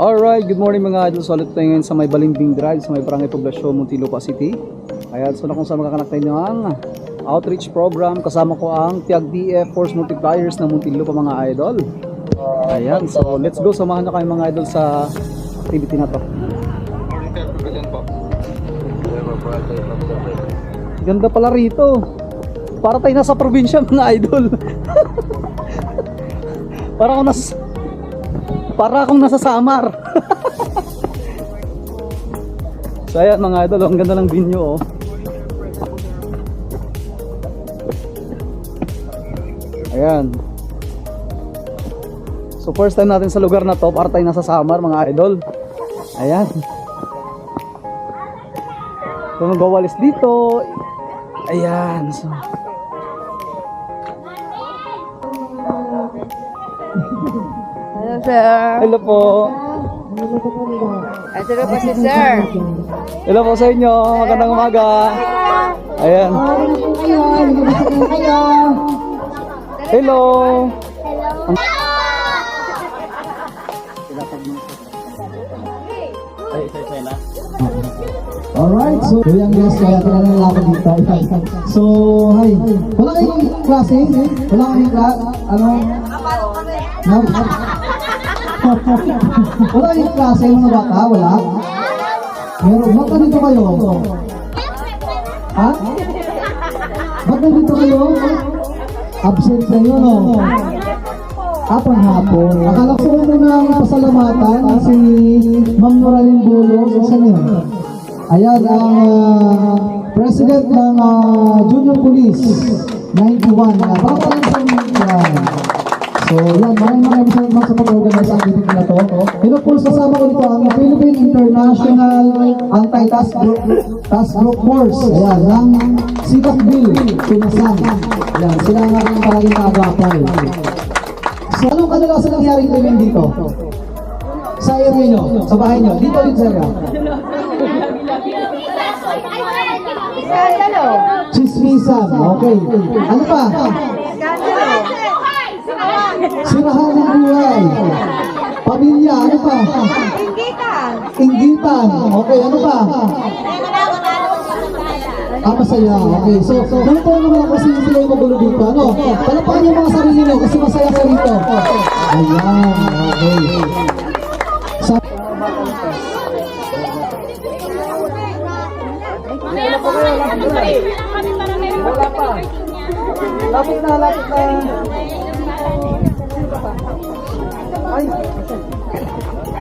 Alright, good morning mga idol. So ulit tayo ngayon sa may Balimbing Drive, sa may Barangay Poblasyon, Muntinlupa City. Ayan, so na kung saan makakanak tayo ng outreach program. Kasama ko ang Tiag DF Force Multipliers ng Muntinlupa mga idol. Ayan, so let's go. Samahan na kayo mga idol sa activity na to. Ganda pala rito. Para tayo nasa probinsya mga idol. para akong nasa para akong nasa Samar. so ayan mga idol, ang ganda ng venue oh. Ayan. So first time natin sa lugar na to, para tayo nasa Samar mga idol. Ayan. So magawalis dito. Ayan. So, Hello, sir. hello po. Ay, sir po si sir. Hello po sa inyo. Magandang umaga. Ayan. Hello. Alright, so yung guys, kaya tinanong lang ako dito. So, hi. Wala kayong klase? Wala kayong klase? Ano? No? Wala kayong klase mga bata? Wala? Meron. Ba't nandito kayo? Ha? Ba't nandito kayo? Absent kayo, no? Apang hapon. Akala ko muna ang pasalamatan si Ma'am Noraline Bulo. Saan yun? Ayan, ang ah, president ng ah, Junior Police 91. Uh, Papalan sa yan. So, yan, maraming maraming salamat sa pag-organize ang meeting na to. And of course, kasama ko dito ang Philippine International Anti-Task Group, Task Group Force. Ayan, ng Sikap Bill, Pinasan. Ayan, sila ang aking palaging kaagapay. So, anong kadalasan nangyaring krimen dito? Sa area nyo, sa bahay nyo, dito rin sa area. Skandalo. Chismisan, okay. Ano pa? Sirahan ng buhay. Pamilya, ano pa? Inggitan. Inggitan, okay, ano pa? Ah, masaya, okay. So, ganito naman kasi sila yung magulo dito, ano? Palapakan yung mga sarili nyo kasi masaya ka rito. Ayan, okay. Sa Lapit na, lapit na. 阿姨不是